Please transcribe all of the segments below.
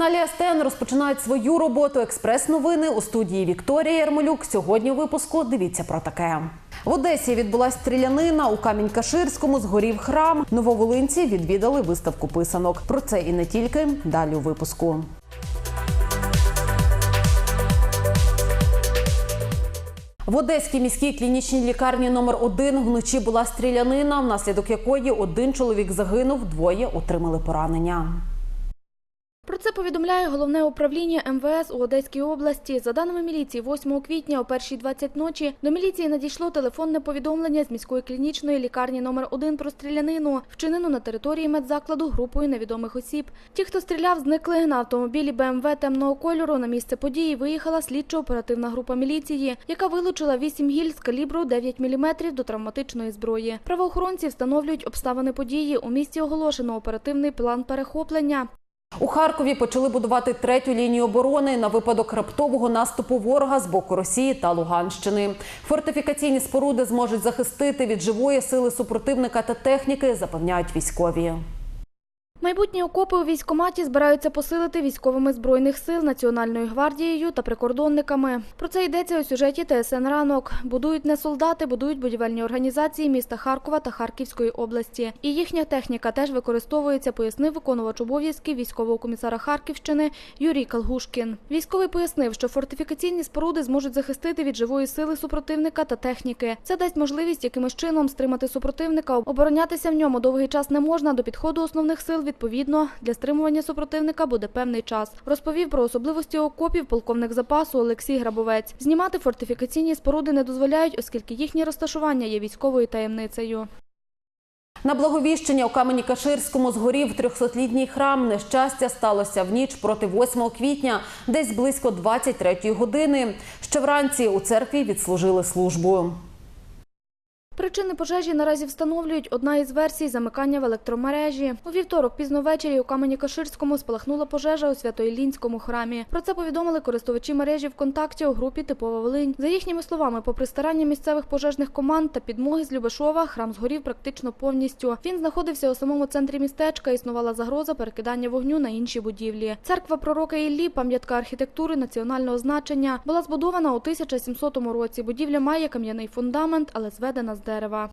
каналі СТН розпочинають свою роботу експрес-новини у студії Вікторія Ярмолюк. Сьогодні у випуску дивіться про таке. В Одесі відбулась стрілянина у Камінь-Каширському згорів храм. Нововолинці відвідали виставку писанок. Про це і не тільки далі у випуску. В Одеській міській клінічній лікарні номер 1 вночі була стрілянина, внаслідок якої один чоловік загинув, двоє отримали поранення. Повідомляє головне управління МВС у Одеській області. За даними міліції, 8 квітня о 1.20 ночі до міліції надійшло телефонне повідомлення з міської клінічної лікарні номер 1 про стрілянину, вчинену на території медзакладу групою невідомих осіб. Ті, хто стріляв, зникли на автомобілі БМВ темного кольору. На місце події виїхала слідчо-оперативна група міліції, яка вилучила 8 гіль з калібру 9 мм до травматичної зброї. Правоохоронці встановлюють обставини події. У місті оголошено оперативний план перехоплення. У Харкові почали будувати третю лінію оборони на випадок раптового наступу ворога з боку Росії та Луганщини. Фортифікаційні споруди зможуть захистити від живої сили супротивника та техніки, запевняють військові. Майбутні окопи у військкоматі збираються посилити військовими збройних сил, Національною гвардією та прикордонниками. Про це йдеться у сюжеті ТСН ранок. Будують не солдати, будують будівельні організації міста Харкова та Харківської області. І їхня техніка теж використовується, пояснив виконувач обов'язків військового комісара Харківщини Юрій Калгушкін. Військовий пояснив, що фортифікаційні споруди зможуть захистити від живої сили супротивника та техніки. Це дасть можливість якимось чином стримати супротивника. Оборонятися в ньому довгий час не можна. До підходу основних сил відповідно для стримування супротивника буде певний час. Розповів про особливості окопів полковник запасу Олексій Грабовець. Знімати фортифікаційні споруди не дозволяють, оскільки їхнє розташування є військовою таємницею. На Благовіщенні у Камені-Каширському згорів 300-літній храм. Нещастя сталося в ніч проти 8 квітня, десь близько 23 години. Ще вранці у церкві відслужили службу. Причини пожежі наразі встановлюють одна із версій замикання в електромережі. У вівторок пізно ввечері у Камені-Каширському спалахнула пожежа у Свято-Іллінському храмі. Про це повідомили користувачі мережі ВКонтакті у групі Типова Волинь. За їхніми словами, попри старання місцевих пожежних команд та підмоги з Любешова, храм згорів практично повністю. Він знаходився у самому центрі містечка. Існувала загроза перекидання вогню на інші будівлі. Церква пророка Іллі, пам'ятка архітектури національного значення, була збудована у 1700 році. Будівля має кам'яний фундамент, але зведена з дерева.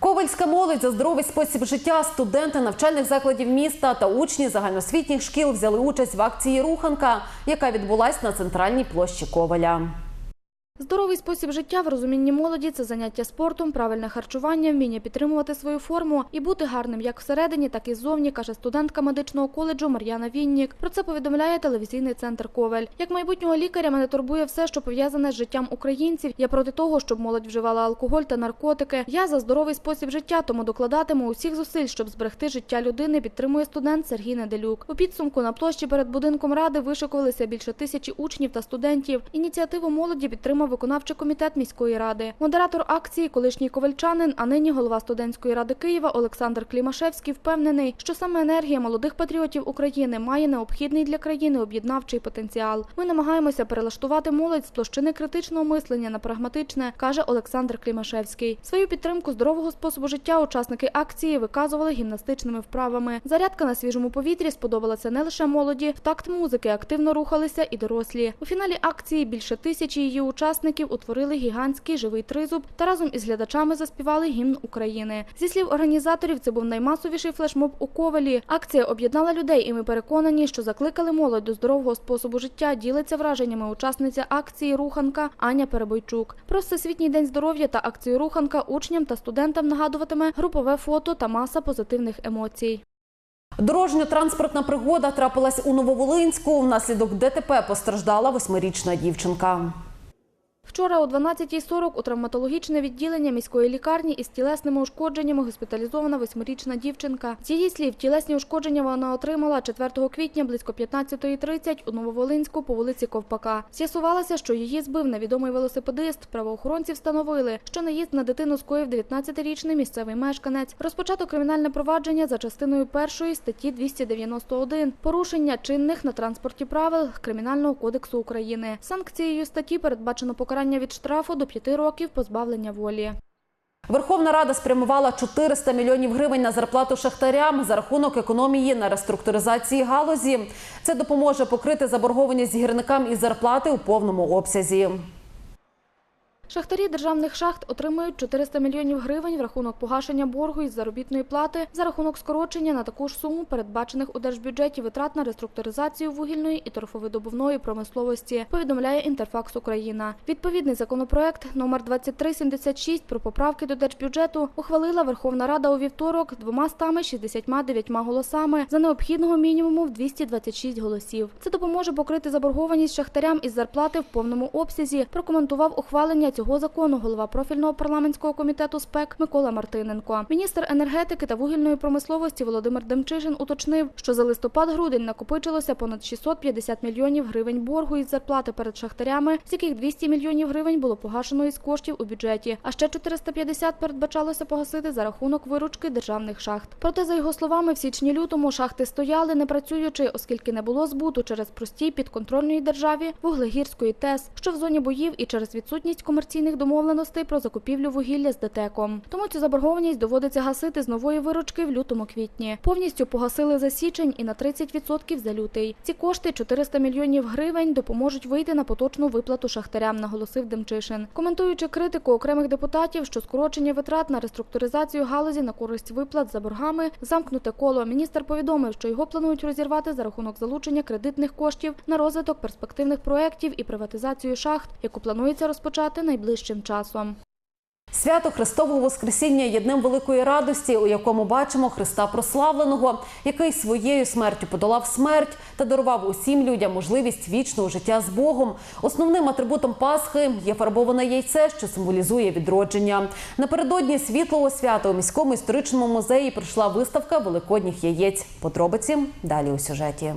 Ковальська молодь за здоровий спосіб життя, студенти навчальних закладів міста та учні загальноосвітніх шкіл взяли участь в акції Руханка, яка відбулась на центральній площі Коваля. Здоровий спосіб життя в розумінні молоді це заняття спортом, правильне харчування, вміння підтримувати свою форму і бути гарним як всередині, так і ззовні, каже студентка медичного коледжу Мар'яна Віннік. Про це повідомляє телевізійний центр Ковель. Як майбутнього лікаря мене турбує все, що пов'язане з життям українців. Я проти того, щоб молодь вживала алкоголь та наркотики. Я за здоровий спосіб життя, тому докладатиму усіх зусиль, щоб зберегти життя людини. Підтримує студент Сергій Неделюк. У підсумку на площі перед будинком ради вишикувалися більше тисячі учнів та студентів. Ініціативу молоді підтримав виконавчий комітет міської ради. Модератор акції, колишній ковальчанин, а нині голова студентської ради Києва Олександр Клімашевський впевнений, що саме енергія молодих патріотів України має необхідний для країни об'єднавчий потенціал. Ми намагаємося перелаштувати молодь з площини критичного мислення на прагматичне, каже Олександр Клімашевський. Свою підтримку здорового способу життя учасники акції виказували гімнастичними вправами. Зарядка на свіжому повітрі сподобалася не лише молоді, в такт музики активно рухалися і дорослі. У фіналі акції більше тисячі її учасників утворили гігантський живий тризуб та разом із глядачами заспівали гімн України. Зі слів організаторів, це був наймасовіший флешмоб у Ковалі. Акція об'єднала людей, і ми переконані, що закликали молодь до здорового способу життя. Ділиться враженнями учасниця акції Руханка Аня Перебойчук. Про всесвітній день здоров'я та акцію Руханка учням та студентам нагадуватиме групове фото та маса позитивних емоцій. Дорожньо-транспортна пригода трапилась у Нововолинську. Внаслідок ДТП постраждала восьмирічна дівчинка. Вчора о 12.40 у травматологічне відділення міської лікарні із тілесними ушкодженнями госпіталізована восьмирічна дівчинка. З її слів, тілесні ушкодження вона отримала 4 квітня близько 15.30 у Нововолинську по вулиці Ковпака. З'ясувалося, що її збив невідомий велосипедист. Правоохоронці встановили, що наїзд на дитину скоїв 19-річний місцевий мешканець. Розпочато кримінальне провадження за частиною першої статті 291 – порушення чинних на транспорті правил Кримінального кодексу України. Санкцією статті передбачено покарання від штрафу до 5 років позбавлення волі. Верховна Рада спрямувала 400 мільйонів гривень на зарплату шахтарям за рахунок економії на реструктуризації галузі. Це допоможе покрити заборгованість гірникам із зарплати у повному обсязі. Шахтарі державних шахт отримують 400 мільйонів гривень в рахунок погашення боргу із заробітної плати за рахунок скорочення на таку ж суму передбачених у держбюджеті витрат на реструктуризацію вугільної і торфовидобувної промисловості, повідомляє Інтерфакс Україна. Відповідний законопроект номер 2376 про поправки до держбюджету ухвалила Верховна Рада у вівторок двома 169 голосами за необхідного мінімуму в 226 голосів. Це допоможе покрити заборгованість шахтарям із зарплати в повному обсязі. Прокоментував ухвалення цього закону голова профільного парламентського комітету СПЕК Микола Мартиненко. Міністр енергетики та вугільної промисловості Володимир Демчишин уточнив, що за листопад-грудень накопичилося понад 650 мільйонів гривень боргу із зарплати перед шахтарями, з яких 200 мільйонів гривень було погашено із коштів у бюджеті, а ще 450 передбачалося погасити за рахунок виручки державних шахт. Проте, за його словами, в січні-лютому шахти стояли не працюючи, оскільки не було збуту через простій підконтрольної державі Вуглегірської ТЕС, що в зоні боїв і через відсутність комерційних домовленостей про закупівлю вугілля з ДТЕКом. Тому цю заборгованість доводиться гасити з нової виручки в лютому-квітні. Повністю погасили за січень і на 30% за лютий. Ці кошти 400 мільйонів гривень допоможуть вийти на поточну виплату шахтарям, наголосив Демчишин. Коментуючи критику окремих депутатів, що скорочення витрат на реструктуризацію галузі на користь виплат за боргами замкнуте коло. Міністр повідомив, що його планують розірвати за рахунок залучення кредитних коштів на розвиток перспективних проєктів і приватизацію шахт, яку планується розпочати найближчим часом. Свято Христового Воскресіння є днем великої радості, у якому бачимо Христа прославленого, який своєю смертю подолав смерть та дарував усім людям можливість вічного життя з Богом. Основним атрибутом Пасхи є фарбоване яйце, що символізує відродження. Напередодні світлого свята у міському історичному музеї прийшла виставка великодніх яєць. Подробиці далі у сюжеті.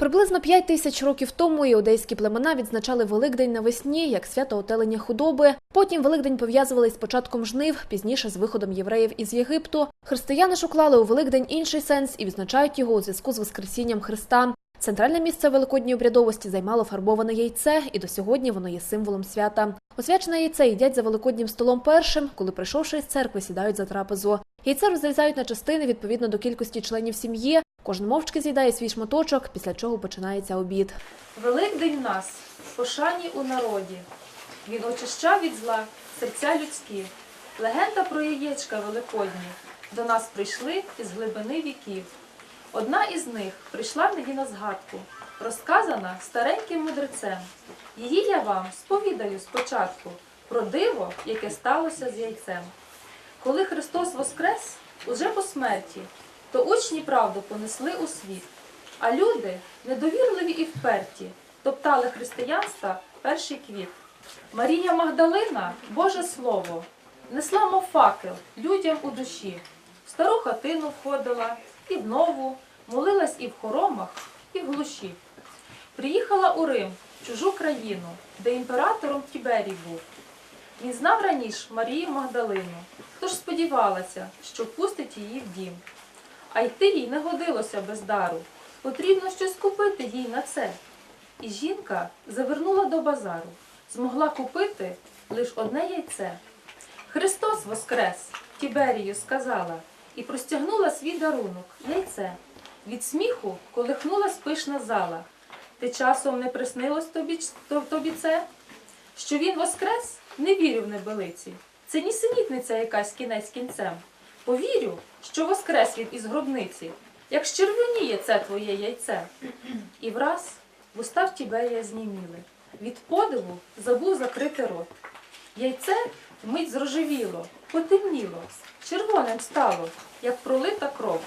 Приблизно 5 тисяч років тому іудейські племена відзначали Великдень навесні як свято отелення худоби. Потім Великдень пов'язували з початком жнив, пізніше з виходом євреїв із Єгипту. Християни шуклали у Великдень інший сенс і відзначають його у зв'язку з Воскресінням Христа. Центральне місце великодньої обрядовості займало фарбоване яйце, і до сьогодні воно є символом свята. Освячене яйце їдять за великоднім столом першим, коли прийшовши із церкви, сідають за трапезу. Яйце розрізають на частини відповідно до кількості членів сім'ї. Кожен мовчки з'їдає свій шматочок, після чого починається обід. Великдень в нас в пошані у народі. Він очищав від зла серця людські. Легенда про яєчка великодні до нас прийшли із глибини віків. Одна із них прийшла мені на згадку, розказана стареньким мудрецем. Її я вам сповідаю спочатку про диво, яке сталося з яйцем. Коли Христос воскрес уже по смерті, то учні правду понесли у світ. А люди, недовірливі і вперті, топтали християнства перший квіт. Марія Магдалина, Боже Слово, несла мов факел людям у душі. В стару хатину входила і в нову, молилась і в хоромах, і в глуші. Приїхала у Рим, в чужу країну, де імператором Тіберій був. Він знав раніше Марію Магдалину, тож сподівалася, що впустить її в дім. А йти їй не годилося без дару. Потрібно щось купити їй на це. І жінка завернула до базару, змогла купити лише одне яйце. Христос воскрес, Тіберію сказала, і простягнула свій дарунок яйце. Від сміху колихнулась пишна зала. Ти часом не приснилось тобі, тобі це? Що він воскрес, не вірю в небелиці. Це нісенітниця якась кінець кінцем. Повірю, що воскрес він із гробниці, як щервоніє це твоє яйце. І враз вуста в Тіберія зніміли. Від подиву забув закрити рот. Яйце вмить зрожевіло, потемніло, червоним стало, як пролита кров.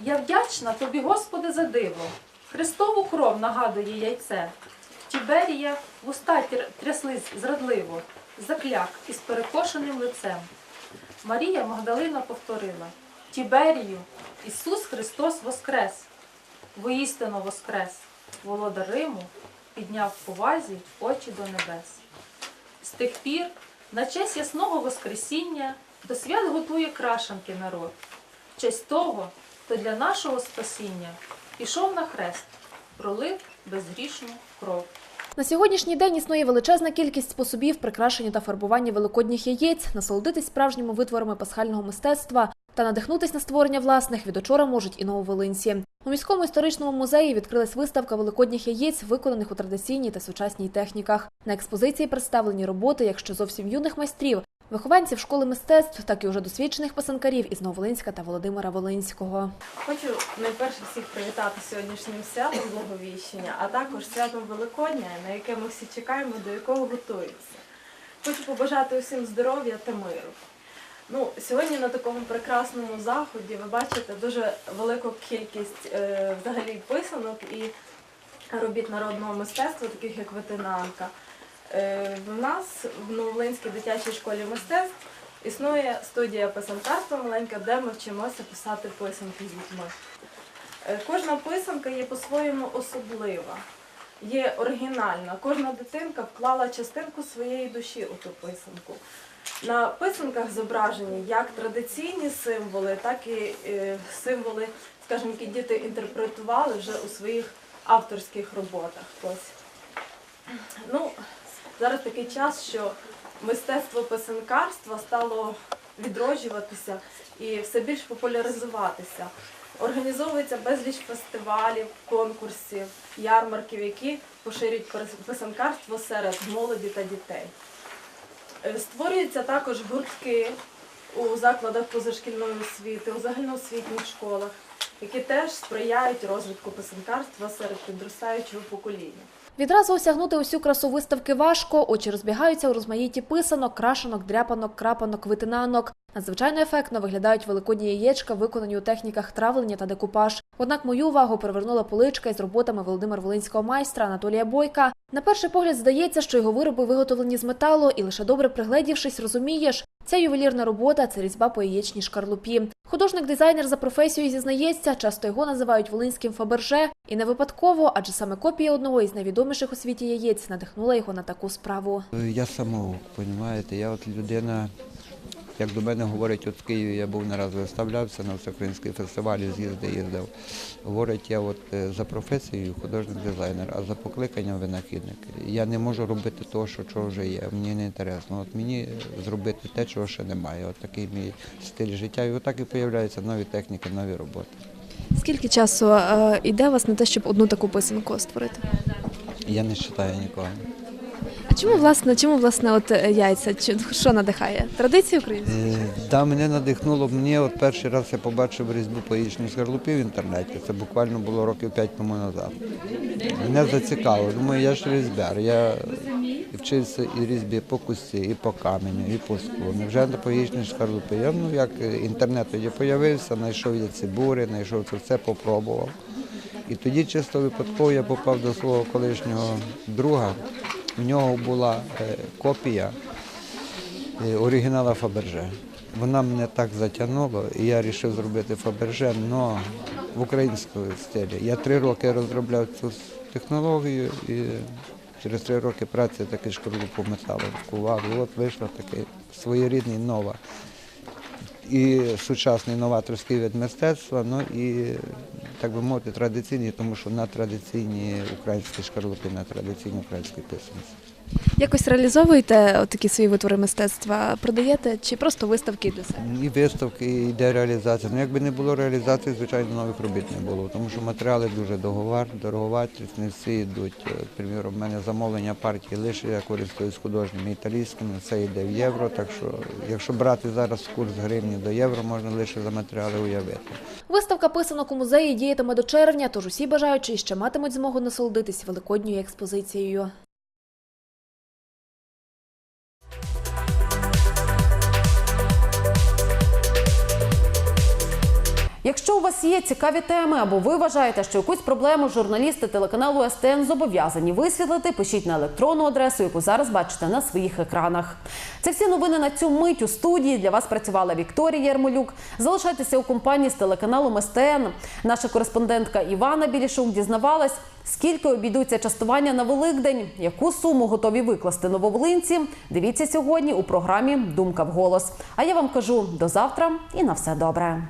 Я вдячна тобі, Господи, за диво. Христову кров нагадує яйце. В Тіберія вуста тр- тряслись зрадливо, закляк із перекошеним лицем. Марія Магдалина повторила Тіберію, Ісус Христос воскрес, воістину воскрес, володар Риму підняв в повазі очі до небес. З тих пір, на честь ясного Воскресіння, до свят готує крашанки народ. В честь того, хто для нашого спасіння пішов на хрест, пролив безгрішну кров. На сьогоднішній день існує величезна кількість способів прикрашення та фарбування великодніх яєць, насолодитись справжніми витворами пасхального мистецтва та надихнутись на створення власних від учора можуть і нововолинці. У міському історичному музеї відкрилась виставка великодніх яєць, виконаних у традиційній та сучасній техніках. На експозиції представлені роботи, якщо зовсім юних майстрів, вихованців школи мистецтв, так і уже досвідчених писанкарів із Нововолинська та Володимира Волинського. Хочу найперше всіх привітати сьогоднішнім святом Благовіщення, а також святом Великодня, на яке ми всі чекаємо, до якого готуємося. Хочу побажати усім здоров'я та миру. Ну, сьогодні на такому прекрасному заході ви бачите дуже велику кількість е, взагалі писанок і робіт народного мистецтва, таких як ветенанка. Е, в нас в Новолинській дитячій школі мистецтв існує студія писанкарства маленька, де ми вчимося писати писанки з дітьми. Е, Кожна писанка є по-своєму особлива, є оригінальна. Кожна дитинка вклала частинку своєї душі у ту писанку. На писанках зображені як традиційні символи, так і е, символи, скажімо, які діти інтерпретували вже у своїх авторських роботах. Ось. Ну, зараз такий час, що мистецтво писанкарства стало відроджуватися і все більш популяризуватися. Організовується безліч фестивалів, конкурсів, ярмарків, які поширюють писанкарство серед молоді та дітей. Е, Створюються також гуртки у закладах позашкільної освіти, у загальноосвітніх школах, які теж сприяють розвитку писанкарства серед підростаючого покоління. Відразу осягнути усю красу виставки важко, очі розбігаються у розмаїті писанок, крашенок, дряпанок, крапанок, витинанок. Надзвичайно ефектно виглядають великодні яєчка, виконані у техніках травлення та декупаж. Однак мою увагу привернула поличка із роботами Володимир Волинського майстра Анатолія Бойка. На перший погляд здається, що його вироби виготовлені з металу, і лише добре пригледівшись, розумієш, ця ювелірна робота це різьба по яєчній шкарлупі. Художник-дизайнер за професією зізнається, часто його називають волинським Фаберже, і не випадково, адже саме копія одного із найвідоміших у світі яєць надихнула його на таку справу. Я самого, розумієте, я от людина, як до мене говорять, от в Києві я був не раз виставлявся на всеукраїнський фестивалі, з'їздив, їздив. Говорять, я от е, за професією художник-дизайнер, а за покликанням винахідник. Я не можу робити того, що чого вже є. Мені не інтересно. От мені зробити те, чого ще немає. От такий мій стиль життя. І отак і з'являються нові техніки, нові роботи. Скільки часу е, йде у вас на те, щоб одну таку писанку створити? Я не вважаю нікого. Чому власне, чому власне от е, яйця? Що надихає? Традиції українські? Е, Да, мене надихнуло. Мені от перший раз я побачив різьбу по яєчній скорлупі в інтернеті. Це буквально було років 5 тому назад. Мене зацікавило. Думаю, я ж різьбяр. Я вчився і різьбі по кусті, і по каменю, і по склу. Невже не по яєчній скорлупі? Я ну як інтернет тоді з'явився, знайшов я ці бури, знайшов це все, попробував. І тоді чисто випадково я попав до свого колишнього друга. У нього була е, копія е, оригінала Фаберже. Вона мене так затягнула, і я вирішив зробити Фаберже, але в українському стилі. Я три роки розробляв цю технологію і через три роки праці таки шкарлупу металу вкував. І от вийшла такий своєрідний нова. І сучасний новаторський вид мистецтва, ну і так би мовити, традиційний, тому що на традиційні українські шкарлупи, на традиційній українській писанці. Якось реалізовуєте такі свої витвори мистецтва? Продаєте чи просто виставки для себе? І виставки, і йде реалізація. Ну, якби не було реалізації, звичайно, нових робіт не було, тому що матеріали дуже договар, дороговартість, не всі йдуть. Е, Приміром, в мене замовлення партії лише я користуюсь художніми італійськими, це йде в євро. Так що, якщо брати зараз курс гривні до євро, можна лише за матеріали уявити. Виставка писанок у музеї діятиме до червня, тож усі бажаючі ще матимуть змогу насолодитись великодньою експозицією. Якщо у вас є цікаві теми або ви вважаєте, що якусь проблему журналісти телеканалу СТН зобов'язані висвітлити, пишіть на електронну адресу, яку зараз бачите на своїх екранах. Це всі новини на цю мить у студії. Для вас працювала Вікторія Ярмолюк. Залишайтеся у компанії з телеканалом СТН. Наша кореспондентка Івана Білішук дізнавалась, скільки обійдуться частування на Великдень, яку суму готові викласти нововолинці. Дивіться сьогодні у програмі Думка вголос. А я вам кажу до завтра і на все добре.